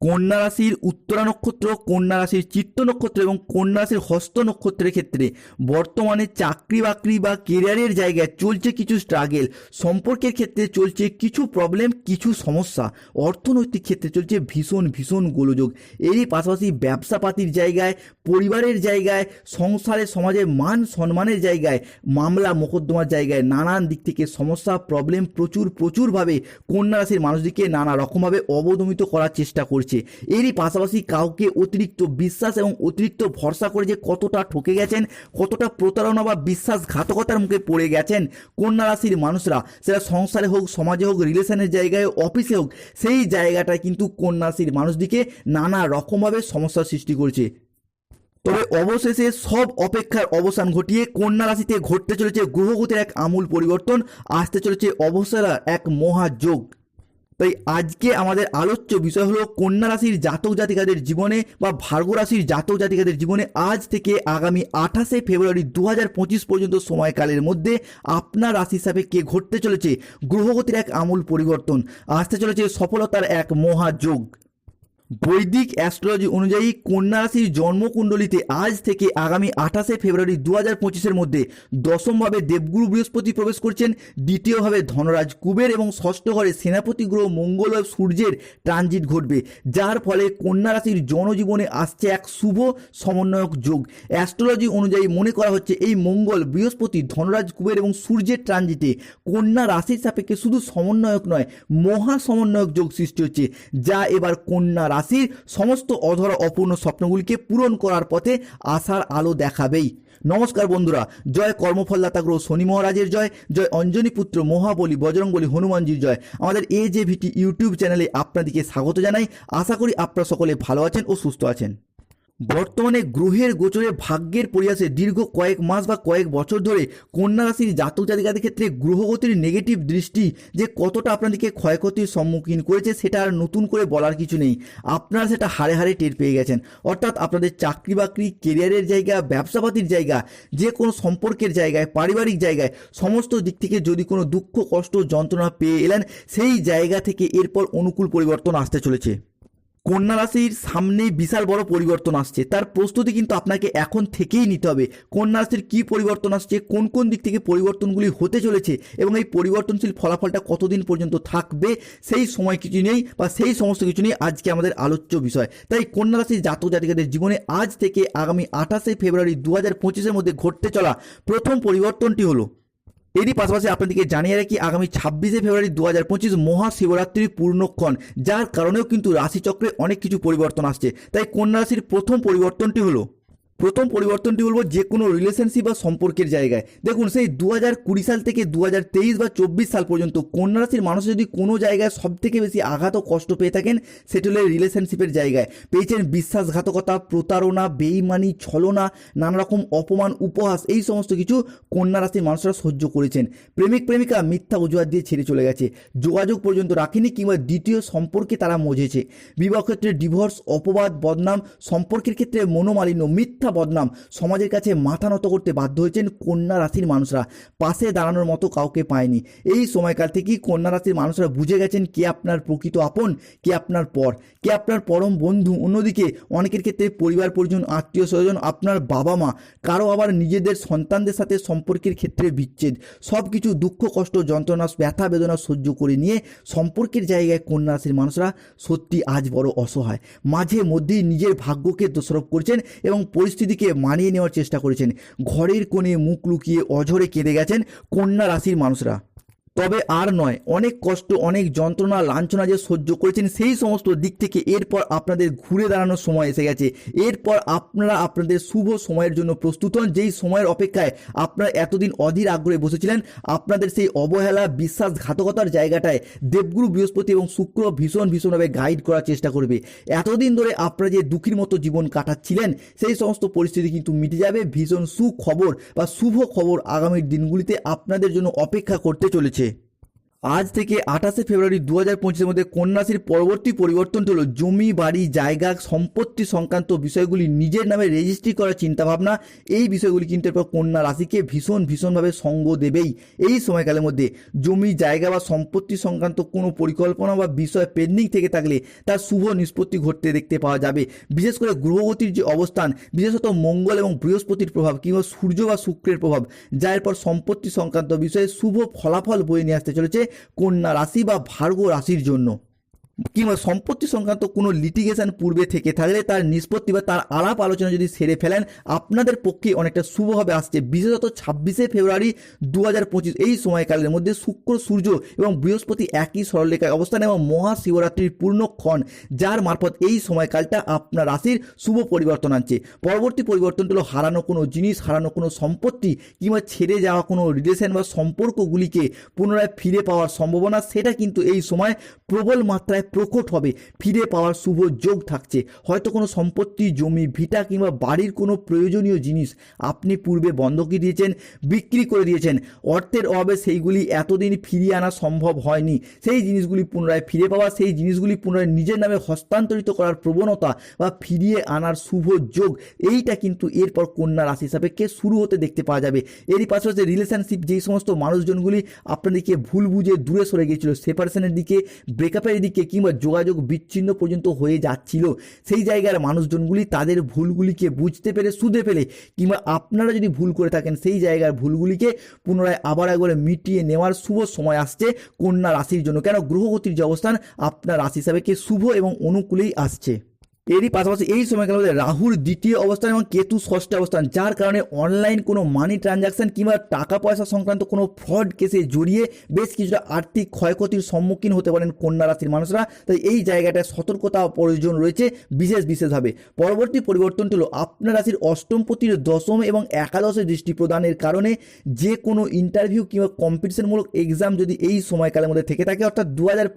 কন্যা রাশির উত্তরা নক্ষত্র, কন্যা রাশির চিত্ত নক্ষত্র এবং কন্যা রাশির হস্ত নক্ষত্রের ক্ষেত্রে বর্তমানে চাকরি বাকরি বা কেরিয়ারের জায়গায় চলছে কিছু স্ট্রাগেল সম্পর্কের ক্ষেত্রে চলছে কিছু প্রবলেম কিছু সমস্যা, অর্থনৈতিক ক্ষেত্রে চলছে ভীষণ ভীষণ গোলযোগ। এরই পাশাপাশি ব্যবসাপাতির জায়গায়, পরিবারের জায়গায়, সংসারে, সমাজে মান সম্মানের জায়গায়, মামলা মোকদ্দমার জায়গায় নানান দিক থেকে সমস্যা প্রবলেম প্রচুর, প্রচুরভাবে কন্যা রাশির মানুষদিকে নানা রকমভাবে অবদমিত করার চেষ্টা করছে। এরই পাশাপাশি কাউকে অতিরিক্ত বিশ্বাস এবং অতিরিক্ত ভরসা করে যে কতটা ঠকে গেছেন, কতটা প্রতারণা বা বিশ্বাসঘাতকতার মুখে পড়ে গেছেন কন্যা রাশির মানুষরা, সেটা সংসারে হোক, সমাজে হোক, রিলেশনের জায়গায় অফিসে হোক, সেই জায়গাটায় কিন্তু কন্যা রাশির মানুষদিকে নানা রকমভাবে সমস্যার সৃষ্টি করছে। তবে অবশেষে সব অপেক্ষার অবসান ঘটিয়ে কন্যা রাশিতে ঘটতে চলেছে গ্রহগতির এক আমূল পরিবর্তন, আসতে চলেছে অবসরা এক মহাযোগ। তাই আজকে আমাদের আলোচ্য বিষয় হলো কন্যা রাশির জাতক জাতিকাদের জীবনে বা ভার্গ রাশির জাতক জাতিকাদের জীবনে আজ থেকে আগামী আঠাশে ফেব্রুয়ারি দু হাজার পঁচিশ পর্যন্ত সময়কালের মধ্যে আপনার রাশি হিসাবে কে ঘটতে চলেছে? গ্রহগতির এক আমূল পরিবর্তন। আসতে চলেছে সফলতার এক মহাযোগ। বৈদিক অ্যাস্ট্রোলজি অনুযায়ী কন্যা রাশির জন্মকুণ্ডলিতে আজ থেকে আগামী আঠাশে ফেব্রুয়ারি দু হাজার পঁচিশের মধ্যে দশমভাবে দেবগুরু বৃহস্পতি প্রবেশ করছেন, দ্বিতীয়ভাবে ধনরাজ কুবের এবং ষষ্ঠ ঘরে সেনাপতি গ্রহ মঙ্গল ও সূর্যের ট্রানজিট ঘটবে, যার ফলে কন্যা রাশির জনজীবনে আসছে এক শুভ সমন্বয়ক যোগ। অ্যাস্ট্রোলজি অনুযায়ী মনে করা হচ্ছে এই মঙ্গল বৃহস্পতি ধনরাজ কুবের এবং সূর্যের ট্রানজিটে কন্যা রাশির সাপেক্ষে শুধু সমন্বয়ক নয়, মহা সমন্বয়ক যোগ সৃষ্টি হচ্ছে, যা এবার কন্যা রাশির সমস্ত অধরা অপূর্ণ স্বপ্নগুলিকে পূরণ করার পথে আশার আলো দেখাবেই। নমস্কার বন্ধুরা, জয় কর্মফলদাতা গ্রহ শনি মহারাজের জয় জয় অঞ্জনী পুত্র মহাবলী বজরংবলী হনুমানজির জয়। আমাদের এ জে ভিটি ইউটিউব চ্যানেলে আপনাদেরকে স্বাগত জানাই। আশা করি আপনারা সকলে ভালো আছেন ও সুস্থ আছেন। বর্তমানে গ্রহের গোচরে ভাগ্যের পরিহাসে দীর্ঘ কয়েক মাস বা কয়েক বছর ধরে কন্যা রাশির জাতক জাতিকাদের ক্ষেত্রে গ্রহগতির নেগেটিভ দৃষ্টি যে কতটা আপনাদেরকে ক্ষয়ক্ষতির সম্মুখীন করেছে সেটা আর নতুন করে বলার কিছু নেই। আপনারা সেটা হারে হারে টের পেয়ে গেছেন। অর্থাৎ আপনাদের চাকরি বাকরি কেরিয়ারের জায়গা, ব্যবসাপাতির জায়গা, যে কোনো সম্পর্কের জায়গায়, পারিবারিক জায়গায়, সমস্ত দিক থেকে যদি কোনো দুঃখ, কষ্ট, যন্ত্রণা পেয়ে এলেন, সেই জায়গা থেকে এরপর অনুকূল পরিবর্তন আসতে চলেছে। কন্যা রাশির সামনে বিশাল বড় পরিবর্তন আসছে। তার প্রস্তুতি কিন্তু আপনাকে এখন থেকেই নিতে হবে। কন্যা রাশির কী পরিবর্তন আসছে? কোন কোন দিক থেকে পরিবর্তনগুলি হতে চলেছে? এবং এই পরিবর্তনশীল ফলাফলটা কতদিন পর্যন্ত থাকবে? সেই সময় কিছু নেই বা সেই সমস্ত কিছু নিয়ে আজকে আমাদের আলোচ্য বিষয়। তাই কন্যা রাশির জাতক জাতিকাদের জীবনে আজ থেকে আগামী আঠাশে ফেব্রুয়ারি দু হাজার পঁচিশের মধ্যে ঘটতে চলা প্রথম পরিবর্তনটি হলো এরই পাশাপাশি আপনাদেরকে জানিয়ে রাখি, আগামী ছাব্বিশে ফেব্রুয়ারি দু হাজার পঁচিশ মহাশিবরাত্রির পূর্ণক্ষণ যার কারণেও কিন্তু রাশিচক্রে অনেক কিছু পরিবর্তন আসছে। তাই কন্যা রাশির প্রথম পরিবর্তনটি হলো প্রথম পরিবর্তনটি বলব যে কোনো রিলেশনশিপ বা সম্পর্কের জায়গায়। দেখুন, সেই দু হাজার কুড়ি সাল থেকে দু হাজার তেইশ বা চব্বিশ সাল পর্যন্ত কন্যা রাশির মানুষ যদি কোনো জায়গায় সব থেকে বেশি আঘাত ও কষ্ট পেয়ে থাকেন, সেটি হলো রিলেশনশিপের জায়গায়। পেয়েছেন বিশ্বাসঘাতকতা, প্রতারণা, বেইমানি, ছলনা নানা রকম অপমান, উপহাস, এই সমস্ত কিছু কন্যা রাশির মানুষরা সহ্য করেছেন। প্রেমিক, প্রেমিকা মিথ্যা অজুহাত দিয়ে ছেড়ে চলে গেছে। যোগাযোগ পর্যন্ত রাখেনি কিংবা দ্বিতীয় সম্পর্কে তারা মজেছে। বিবাহ ক্ষেত্রে ডিভোর্স অপবাদ, বদনাম, সম্পর্কের ক্ষেত্রে মনোমালিন্য, মিথ্যা বদনাম সমাজের কাছে মাথা নত করতে বাধ্য হয়েছেন কন্যা রাশির মানুষরা। পাশে দাঁড়ানোর মতো কাউকে পায়নি। এই সময়কাল থেকেই কন্যা রাশির মানুষরা বুঝে গেছেন কে আপনার প্রকৃত আপন, কে আপনার পর। কে আপনার পরম বন্ধু। অন্যদিকে অনেকের ক্ষেত্রে পরিবার পরিজন, আত্মীয় স্বজন, আপনার বাবা মা, কারও আবার নিজেদের সন্তানদের সাথে সম্পর্কের ক্ষেত্রে বিচ্ছেদ। সব কিছু দুঃখ, কষ্ট, যন্ত্রণা, ব্যথা, বেদনা সহ্য করে নিয়ে সম্পর্কের জায়গায় কন্যা রাশির মানুষরা সত্যি আজ বড় অসহায়। মাঝে মধ্যেই নিজের ভাগ্যকে দোষারোপ করছেন এবং পরিস্থিতিকে মানিয়ে নেওয়ার চেষ্টা করেছেন। ঘরের কোণে মুখ লুকিয়ে অঝরে কেঁদে গেছেন কন্যা রাশির মানুষরা। তবে আর নয়, অনেক কষ্ট, অনেক যন্ত্রণা, লাঞ্ছনা যে সহ্য করেছেন, সেই সমস্ত দিক থেকে এরপর আপনাদের ঘুরে দাঁড়ানোর সময় এসে গেছে। এরপর আপনারা আপনাদের শুভ সময়ের জন্য প্রস্তুত হন। যেই সময়ের অপেক্ষায় আপনারা এতদিন অধীর আগ্রহে বসেছিলেন, আপনাদের সেই অবহেলা, বিশ্বাসঘাতকতার জায়গাটায় দেবগুরু বৃহস্পতি এবং শুক্র ভীষণ ভীষণভাবে গাইড করার চেষ্টা করবে। এতদিন ধরে আপনারা যে দুঃখীর মতো জীবন কাটাচ্ছিলেন, সেই সমস্ত পরিস্থিতি কিন্তু মিটে যাবে। ভীষণ সুখবর বা শুভ খবর আগামী দিনগুলিতে আপনাদের জন্য অপেক্ষা করতে চলেছে। আজ থেকে আঠাশে ফেব্রুয়ারি দু হাজার পঁচিশের মধ্যে কন্যাশ্রীর পরবর্তী পরিবর্তনটি হলো জমি, বাড়ি, জায়গা, সম্পত্তি সংক্রান্ত বিষয়গুলি নিজের নামে রেজিস্ট্রি করার চিন্তাভাবনা। এই বিষয়গুলি কিন্তু এরপর কন্যা রাশিকে ভীষণ, ভীষণভাবে সঙ্গ দেবেই। এই সময়কালের মধ্যে জমি, জায়গা বা সম্পত্তি সংক্রান্ত কোনো পরিকল্পনা বা বিষয় পেন্ডিং থেকে থাকলে তার শুভ নিষ্পত্তি ঘটতে দেখতে পাওয়া যাবে। বিশেষ করে গ্রহগতির যে অবস্থান, বিশেষত মঙ্গল এবং বৃহস্পতির প্রভাব কিংবা সূর্য বা শুক্রের প্রভাব, যা এরপর সম্পত্তি সংক্রান্ত বিষয়ে শুভ ফলাফল বয়ে নিয়ে আসতে চলেছে। কন্যা রাশি বা ভার্গ রাশির জন্য। কিংবা সম্পত্তি সংক্রান্ত কোনো লিটিগেশন পূর্বে থেকে থাকলে তার নিষ্পত্তি বা তার আলাপ আলোচনা যদি সেরে ফেলেন, আপনাদের পক্ষে অনেকটা শুভভাবে আসছে বিশেষত ছাব্বিশে ফেব্রুয়ারি দু হাজার পঁচিশ, এই সময়কালের মধ্যে শুক্র, সূর্য এবং বৃহস্পতি একই সরলরেখায় অবস্থান এবং মহাশিবরাত্রির পূর্ণক্ষণ যার মারফত এই সময়কালটা আপনার রাশির শুভ পরিবর্তন আনছে। পরবর্তী পরিবর্তনটা হলো হারানো কোনো জিনিস, হারানো কোনো সম্পত্তি কিংবা ছেড়ে যাওয়া কোনো রিলেশন বা সম্পর্কগুলিকে পুনরায় ফিরে পাওয়ার সম্ভাবনা, সেটা কিন্তু এই সময় প্রবল মাত্রায় প্রকট হবে। ফিরে পাওয়ার শুভ যোগ থাকছে। হয়তো কোনো সম্পত্তি, জমি, ভিটা কিংবা বাড়ির কোনো প্রয়োজনীয় জিনিস আপনি পূর্বে বন্ধকি দিয়েছেন, বিক্রি করে দিয়েছেন। অর্থের অভাবে সেইগুলি এতদিন ফিরিয়ে আনা সম্ভব হয়নি। সেই জিনিসগুলি পুনরায় ফিরে পাওয়া, সেই জিনিসগুলি পুনরায় নিজের নামে হস্তান্তরিত করার প্রবণতা বা ফিরিয়ে আনার শুভ যোগ, এইটা কিন্তু এরপর কন্যা রাশি সাপেক্ষে শুরু হতে দেখতে পাওয়া যাবে। এরই পাশাপাশি রিলেশনশিপ যেই সমস্ত মানুষজনগুলি আপনাদেরকে ভুল বুঝে দূরে সরে গিয়েছিল সেপারেশনের দিকে ব্রেকআপের দিকে কিংবা যোগাযোগ বিচ্ছিন্ন পর্যন্ত হয়ে যাচ্ছিল। সেই জায়গার মানুষজনগুলি তাদের ভুলগুলিকে বুঝতে পেরে শুধে ফেলে কিংবা আপনারা যদি ভুল করে থাকেন, সেই জায়গার ভুলগুলিকে পুনরায় আবার একবার মিটিয়ে নেওয়ার শুভ সময় আসছে কন্যা রাশির জন্য। কেন? গ্রহগতির যে অবস্থান, আপনার রাশি হিসাবে শুভ এবং অনুকূলেই আসছে। এরই পাশাপাশি এই সময়কালের মধ্যে রাহুর দ্বিতীয় অবস্থান এবং কেতু ষষ্ঠ অবস্থান, যার কারণে অনলাইন কোনো মানি ট্রানজাকশন কিংবা টাকা পয়সা সংক্রান্ত কোনো ফ্রড কেসে জড়িয়ে বেশ কিছুটা আর্থিক ক্ষয়ক্ষতির সম্মুখীন হতে পারেন কন্যা রাশির মানুষরা। তাই এই জায়গাটায় সতর্কতা প্রয়োজন রয়েছে বিশেষ বিশেষভাবে। পরবর্তী পরিবর্তনটি হলো আপনার রাশির অষ্টমপতির দশম এবং একাদশে দৃষ্টি প্রদানের কারণে যে কোনো ইন্টারভিউ কিংবা কম্পিটিশনমূলক এক্সাম যদি এই সময়কালের মধ্যে থেকে থাকে, অর্থাৎ দু হাজার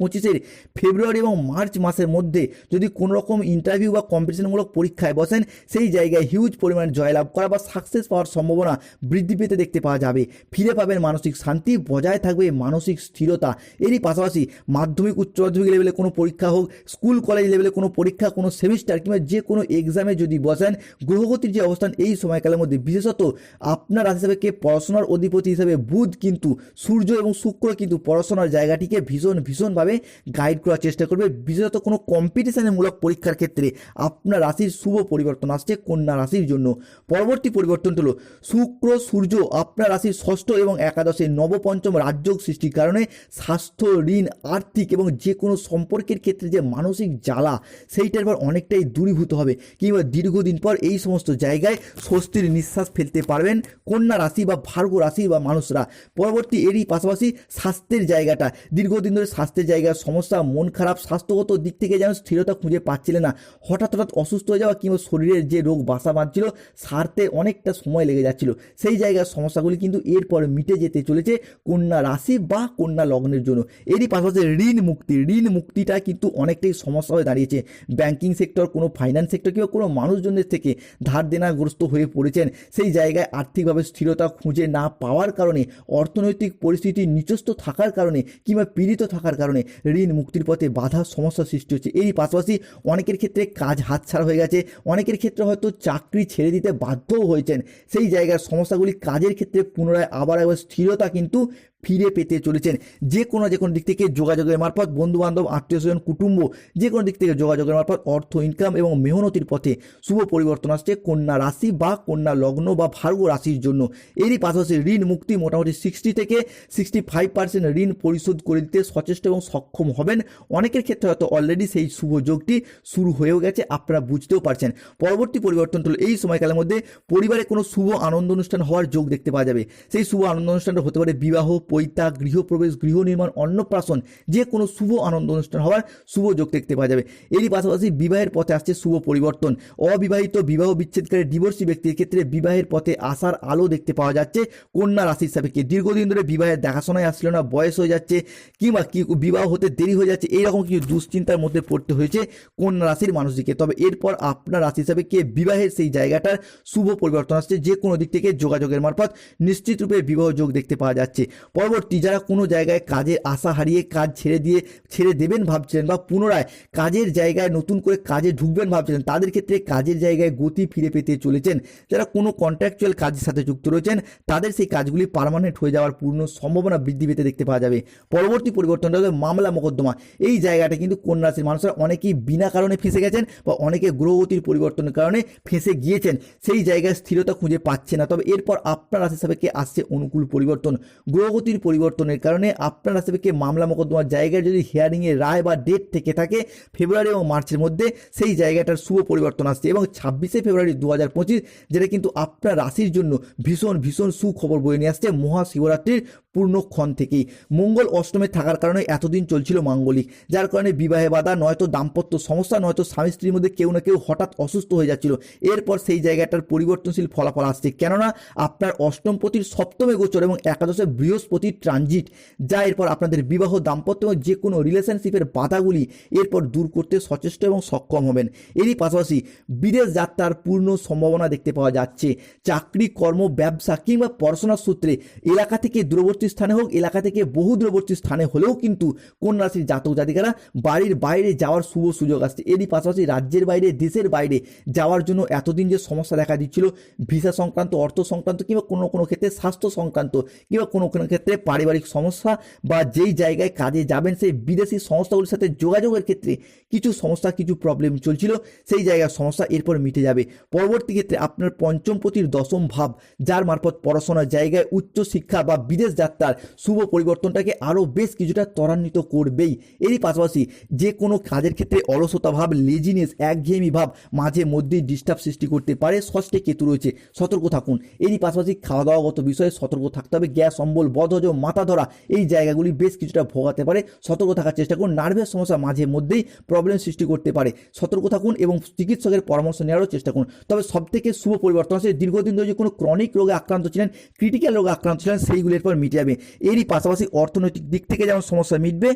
ফেব্রুয়ারি এবং মার্চ মাসের মধ্যে যদি কোনো রকম ইন্টারভিউ বা কম্পিটিশনমূলক পরীক্ষায় বসেন, সেই জায়গায় হিউজ পরিমাণ জয়লাভ করা বা সাকসেস পাওয়ার সম্ভাবনা বৃদ্ধি পেতে দেখতে পাওয়া যাবে। ফিরে পাবেন মানসিক শান্তি, বজায় থাকবে মানসিক স্থিরতা। এরই পাশাপাশি মাধ্যমিক, উচ্চ মাধ্যমিক লেভেলে কোনো পরীক্ষা হোক স্কুল কলেজ লেভেলে কোনো পরীক্ষা, কোনো সেমিস্টার কিংবা যে কোনো এক্সামে যদি বসেন, গ্রহগতির যে অবস্থান এই সময়কালের মধ্যে, বিশেষত আপনার রাশি হিসাবে কে পড়াশোনার অধিপতি হিসাবে বুধ কিন্তু সূর্য এবং শুক্র কিন্তু পড়াশোনার জায়গাটিকে ভীষণ, ভীষণভাবে গাইড করার চেষ্টা করবে। বিশেষত কোনো কম্পিটিশনের মূলক পরীক্ষার ক্ষেত্রে আপনার রাশির শুভ পরিবর্তন আসছে কন্যা রাশির জন্য। পরবর্তী পরিবর্তন হলো শুক্র, সূর্য আপনার রাশির ষষ্ঠ এবং একাদশে নবপঞ্চম রাজযোগ সৃষ্টির কারণে স্বাস্থ্য, ঋণ, আর্থিক এবং যে কোনো সম্পর্কের ক্ষেত্রে যে মানসিক জ্বালা সেইটার পর অনেকটাই দূরীভূত হবে কিংবা দীর্ঘদিন পর এই সমস্ত জায়গায় স্বস্তির নিঃশ্বাস ফেলতে পারবেন কন্যা রাশি বা ভার্গ রাশি বা মানুষরা। পরবর্তী এরই পাশাপাশি স্বাস্থ্যের জায়গাটা। দীর্ঘদিন ধরে স্বাস্থ্যের জায়গার সমস্যা, মন খারাপ, স্বাস্থ্যগত দিক থেকে যেন স্থিরতা খুঁজে পাচ্ছিলেন না। হঠাৎ হঠাৎ অসুস্থ হয়ে যাওয়া কিংবা শরীরের যে রোগ বাসা বাঁধছিল, সারতে অনেকটা সময় লেগে যাচ্ছিল। সেই জায়গার সমস্যাগুলি কিন্তু এরপর মিটে যেতে চলেছে কন্যা রাশি বা কন্যা লগ্নের জন্য। এরই পাশাপাশি ঋণ মুক্তি, ঋণ মুক্তিটা কিন্তু অনেকটাই সমস্যা হয়ে দাঁড়িয়েছে। ব্যাংকিং সেক্টর, কোনো ফাইন্যান্স সেক্টর কিংবা কোনো মানুষজনের থেকে ধার দেনাগ্রস্ত হয়ে পড়েছেন। সেই জায়গায় আর্থিকভাবে স্থিরতা খুঁজে না পাওয়ার কারণে, অর্থনৈতিক পরিস্থিতি নিচস্ত থাকার কারণে কিংবা পীড়িত থাকার কারণে ঋণ মুক্তির পথে বাধা সমস্যা সৃষ্টি হচ্ছে। এরই পাশাপাশি অনেকের ক্ষেত্রে কাজ হাতছাড়া হয়ে গেছে। অনেকের ক্ষেত্রে হয়তো চাকরি ছেড়ে দিতে বাধ্যও হয়েছেন। সেই জায়গার সমস্যাগুলি কাজের ক্ষেত্রে পুনরায় আবার একবার স্থিরতা কিন্তু ফিরে পেতে চলেছেন। যে কোনো যে কোনো দিক থেকে যোগাযোগের মারফত বন্ধু বান্ধব আত্মীয় স্বজন কুটুম্ব, যে কোনো দিক থেকে যোগাযোগের মারফত অর্থ ইনকাম এবং মেহনতির পথে শুভ পরিবর্তন আসছে কন্যা রাশি বা কন্যা লগ্ন বা ভার্গ রাশির জন্য। এরই পাশাপাশি ঋণ মুক্তি মোটামুটি সিক্সটি থেকে সিক্সটি ফাইভ পার্সেন্ট ঋণ পরিশোধ করে দিতে সচেষ্ট এবং সক্ষম হবেন। অনেকের ক্ষেত্রে হয়তো অলরেডি সেই শুভ যোগটি শুরু হয়েও গেছে, আপনারা বুঝতেও পারছেন। পরবর্তী পরিবর্তন হলো এই সময়কালের মধ্যে পরিবারে কোনো শুভ আনন্দ অনুষ্ঠান হওয়ার যোগ দেখতে পাওয়া যাবে। সেই শুভ আনন্দ অনুষ্ঠানটা হতে পারে বিবাহ পৈতা গৃহপ্রবেশ গৃহ নির্মাণ অন্নপ্রাশন, যে কোনো শুভ আনন্দ অনুষ্ঠান হওয়ার শুভ যোগ দেখতে পাওয়া যাবে। এরই পাশাপাশি বিবাহের পথে আসছে শুভ পরিবর্তন। অবিবাহিত বিবাহ বিচ্ছেদকারী ডিভোর্সি ব্যক্তির ক্ষেত্রে বিবাহের পথে আসার আলো দেখতে পাওয়া যাচ্ছে। কন্যা রাশির সাপেক্ষে দীর্ঘদিন ধরে বিবাহের দেখাশোনায় আসছিল না, বয়স হয়ে যাচ্ছে কিংবা কি বিবাহ হতে দেরি হয়ে যাচ্ছে এইরকম কিছু দুশ্চিন্তার মধ্যে পড়তে হয়েছে কন্যা রাশির মানুষটিকে তবে এরপর আপনার রাশি হিসাবে কে বিবাহের সেই জায়গাটার শুভ পরিবর্তন আসছে, যে কোনো দিক থেকে যোগাযোগের মারফত নিশ্চিত রূপে বিবাহ যোগ দেখতে পাওয়া যাচ্ছে। পরবর্তী যারা কোনো জায়গায় কাজের আশা হারিয়ে কাজ ছেড়ে দিয়ে, ছেড়ে দেবেন ভাবছিলেন বা পুনরায় কাজের জায়গায় নতুন করে কাজে ঢুকবেন ভাবছিলেন, তাদের ক্ষেত্রে কাজের জায়গায় গতি ফিরে পেতে চলেছেন। যারা কোনো কন্ট্রাকচুয়াল কাজের সাথে যুক্ত রয়েছেন, তাদের সেই কাজগুলি পার্মানেন্ট হয়ে যাওয়ার পূর্ণ সম্ভাবনা বৃদ্ধি পেতে দেখতে পাওয়া যাবে। পরবর্তী পরিবর্তনটা হবে মামলা মোকদ্দমা এই জায়গাটা কিন্তু কন্যা রাশির মানুষরা অনেকেই বিনা কারণে ফেঁসে গেছেন বা অনেকে গ্রহগতির পরিবর্তনের কারণে ফেঁসে গিয়েছেন, সেই জায়গায় স্থিরতা খুঁজে পাচ্ছে না। তবে এরপর আপনার রাশি সাপেক্ষে আসছে অনুকূল পরিবর্তন? গ্রহগতির পরিবর্তনের কারণে আপনার রাশি সাপেক্ষে মামলা মোকদ্দমার জায়গায় যদি হিয়ারিংয়ের রায় বা ডেট থেকে থাকে, ফেব্রুয়ারি এবং মার্চের মধ্যে সেই জায়গাটার শুভ পরিবর্তন আসছে এবং ছাব্বিশে ফেব্রুয়ারি দু হাজার পঁচিশ যেটা কিন্তু আপনার রাশির জন্য ভীষণ ভীষণ সুখবর বয়ে নিয়ে আসছে মহাশিবরাত্রির পূর্ণক্ষণ থেকেই। মঙ্গল অষ্টমে থাকার কারণে এতদিন চলছিল মাঙ্গলিক, যার কারণে বিবাহে বাধা, নয়তো দাম্পত্য সমস্যা, নয়তো স্বামী স্ত্রীর মধ্যে কেউ না কেউ হঠাৎ অসুস্থ হয়ে যাচ্ছিল। এরপর সেই জায়গাটার পরিবর্তনশীল ফলাফল আসছে। কেননা, আপনার অষ্টমপতির সপ্তমে গোচর এবং একাদশে বৃহস্পতির ট্রানজিট, যা এরপর আপনাদের বিবাহ, দাম্পত্য এবং যে কোনো রিলেশনশিপের বাধাগুলি এরপর দূর করতে সচেষ্ট এবং সক্ষম হবেন। এরই পাশাপাশি বিদেশ যাত্রার পূর্ণ সম্ভাবনা দেখতে পাওয়া যাচ্ছে। চাকরি, কর্ম, ব্যবসা কিংবা পড়াশোনার সূত্রে এলাকা থেকে দূরবর্তী স্থানে হোক, এলাকা থেকে বহু দূরবর্তী স্থানে হলেও কিন্তু কোন রাশির জাতক জাতিকারা বাড়ির বাইরে যাওয়ার শুভ সুযোগ আসছে। এরই পাশাপাশি রাজ্যের বাইরে, দেশের বাইরে যাওয়ার জন্য এতদিন যে সমস্যা দেখা দিচ্ছিল, ভিসা সংক্রান্ত, অর্থ সংক্রান্ত কিংবা কোনো কোনো ক্ষেত্রে স্বাস্থ্য সংক্রান্ত কিংবা কোনো কোনো ক্ষেত্রে পারিবারিক সমস্যা বা যেই জায়গায় কাজে যাবেন, সেই বিদেশি সংস্থাগুলির সাথে যোগাযোগের ক্ষেত্রে কিছু সমস্যা, কিছু প্রবলেম চলছিল, সেই জায়গার সমস্যা এরপর মিটে যাবে। পরবর্তী ক্ষেত্রে আপনার পঞ্চম পঞ্চমপতির দশম ভাব, যার মারফত পড়াশোনার জায়গায় উচ্চ শিক্ষা বা বিদেশ যাত্রার শুভ পরিবর্তনটাকে আরও বেশ কিছুটা ত্বরান্বিত করবেই। এরই পাশাপাশি যে কোনো কাজের ক্ষেত্রে অলসতা ভাব লেজিনেস একঘেয়েমি ভাব মাঝে মধ্যেই ডিস্টার্ব সৃষ্টি করতে পারে। ষষ্ঠে কেতু রয়েছে, সতর্ক থাকুন। এরই পাশাপাশি খাওয়া দাওয়াগত বিষয়ে সতর্ক থাকতে হবে। গ্যাস, অম্বল, বদহজম, মাথা ধরা, এই জায়গাগুলি বেশ কিছুটা ভোগাতে পারে। সতর্ক থাকার চেষ্টা করুন। নার্ভের সমস্যা মাঝে মধ্যেই প্রবলেম সৃষ্টি করতে পারে। সতর্ক থাকুন এবং চিকিৎসকের পরামর্শ নেওয়ারও চেষ্টা করুন। তবে সবথেকে শুভ পরিবর্তন আছে দীর্ঘদিন ধরে যে কোনো ক্রনিক রোগে আক্রান্ত ছিলেন ক্রিটিক্যাল রোগে আক্রান্ত ছিলেন, সেইগুলির পর মিটে যাবে। এরই পাশাপাশি অর্থনৈতিক দিক থেকে যেমন সমস্যা মিটবে,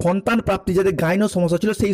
সন্তান প্রাপ্তি যাদের গাইনো সমস্যা ছিল সেই